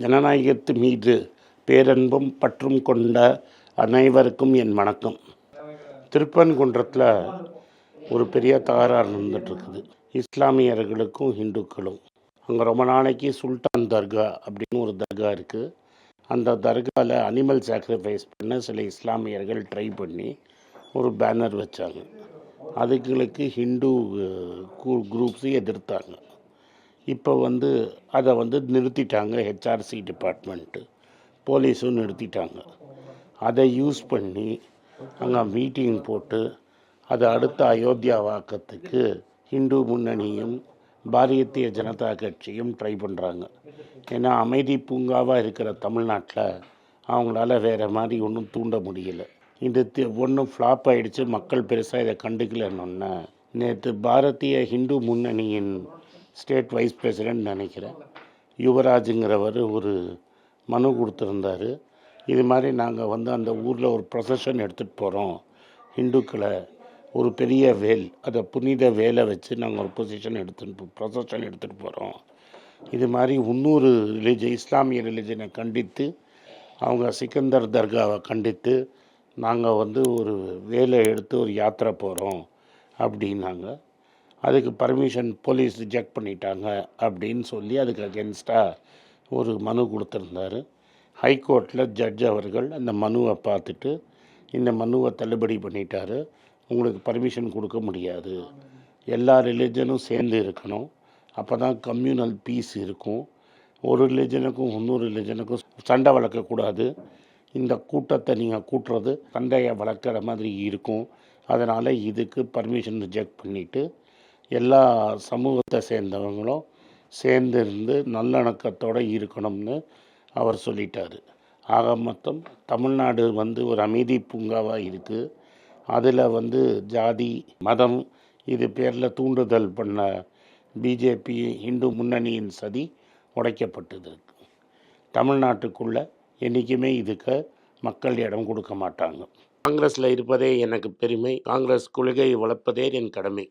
ஜனநாயகத்து மீது பேரன்பும் பற்றும் கொண்ட அனைவருக்கும் என் வணக்கம். திருப்பன்குன்றத்தில் ஒரு பெரிய தகராறு நடந்துட்டுருக்குது. இஸ்லாமியர்களுக்கும் ஹிந்துக்களும். அங்கே ரொம்ப நாளைக்கு சுல்தான் தர்கா அப்படின்னு ஒரு தர்கா இருக்குது அந்த தர்காவில் அனிமல் சாக்ரிஃபைஸ் பண்ண சில இஸ்லாமியர்கள் ட்ரை பண்ணி ஒரு பேனர் வச்சாங்க. அதுங்களுக்கு ஹிந்து குரூப்ஸு எதிர்த்தாங்க. இப்போ வந்து அதை வந்து நிறுத்திட்டாங்க ஹெச்ஆர்சி டிபார்ட்மெண்ட்டு போலீஸும் நிறுத்திட்டாங்க. அதை யூஸ் பண்ணி அங்கே மீட்டிங் போட்டு அதை அடுத்த அயோத்தியா வாக்கத்துக்கு ஹிந்து முன்னணியும் பாரதிய ஜனதா கட்சியும் ட்ரை பண்ணுறாங்க ஏன்னா அமைதி பூங்காவாக இருக்கிற தமிழ்நாட்டில் அவங்களால வேறு மாதிரி ஒன்றும் தூண்ட முடியல. இது ஒன்றும் ஃப்ளாப் ஆகிடுச்சு மக்கள் பெருசாக இதை கண்டுக்கலன்னொன்னே நேற்று பாரதிய ஹிந்து முன்னணியின் ஸ்டேட் வைஸ் பிரசிடென்ட் நினைக்கிறேன். யுவராஜுங்கிறவர் ஒரு மனு கொடுத்துருந்தாரு. இது மாதிரி நாங்கள் வந்து அந்த ஊரில் ஒரு ப்ரொசஷன் எடுத்துகிட்டு போகிறோம் ஹிந்துக்களை ஒரு பெரிய வேல் அதை புனித வேலை வச்சு நாங்கள் ஒரு பொசிஷன் எடுத்துட்டு ப்ரொசஷன் எடுத்துகிட்டு போகிறோம் இது மாதிரி இன்னொரு ரிலிஜன் இஸ்லாமிய ரிலிஜனை கண்டித்து அவங்க சிக்கந்தர் தர்காவை கண்டித்து நாங்கள் வந்து ஒரு வேலை எடுத்து ஒரு யாத்திரை போகிறோம் அப்படின்னாங்க. அதுக்கு பர்மிஷன் போலீஸ் ரிஜெக்ட் பண்ணிட்டாங்க அப்படின்னு சொல்லி அதுக்கு அகென்ஸ்டாக ஒரு மனு கொடுத்துருந்தாரு. ஹைகோர்ட்டில் ஜட்ஜ் அவர்கள் அந்த மனுவை பார்த்துட்டு இந்த மனுவை தள்ளுபடி பண்ணிட்டார். உங்களுக்கு பர்மிஷன் கொடுக்க முடியாது. எல்லா ரிலிஜனும் சேர்ந்து இருக்கணும். அப்போ தான் கம்யூனல் பீஸ் இருக்கும். ஒரு ரிலிஜனுக்கும் இன்னொரு ரிலிஜனுக்கும் சண்டை வளர்க்கக்கூடாது. இந்த கூட்டத்தை நீங்கள் கூட்டுறது சண்டையை வளர்க்குற மாதிரி இருக்கும். அதனால் இதுக்கு பர்மிஷன் ரிஜெக்ட் பண்ணிவிட்டு எல்லா சமூகத்தை சேர்ந்தவங்களும் சேர்ந்து இருந்து நல்லிணக்கத்தோடு இருக்கணும்னு அவர் சொல்லிட்டார். ஆக மொத்தம் தமிழ்நாடு வந்து ஒரு அமைதி பூங்காவாக இருக்குது அதில் வந்து ஜாதி மதம் இது பேரில் தூண்டுதல் பண்ண பிஜேபி இந்து முன்னணியின் சதி உடைக்கப்பட்டது. தமிழ்நாட்டுக்குள்ளே என்றைக்குமே இதுக்கு மக்கள் இடம் கொடுக்க மாட்டாங்க. காங்கிரஸில் இருப்பதே எனக்கு பெருமை. காங்கிரஸ் கொள்கையை வளர்ப்பதே என் கடமை.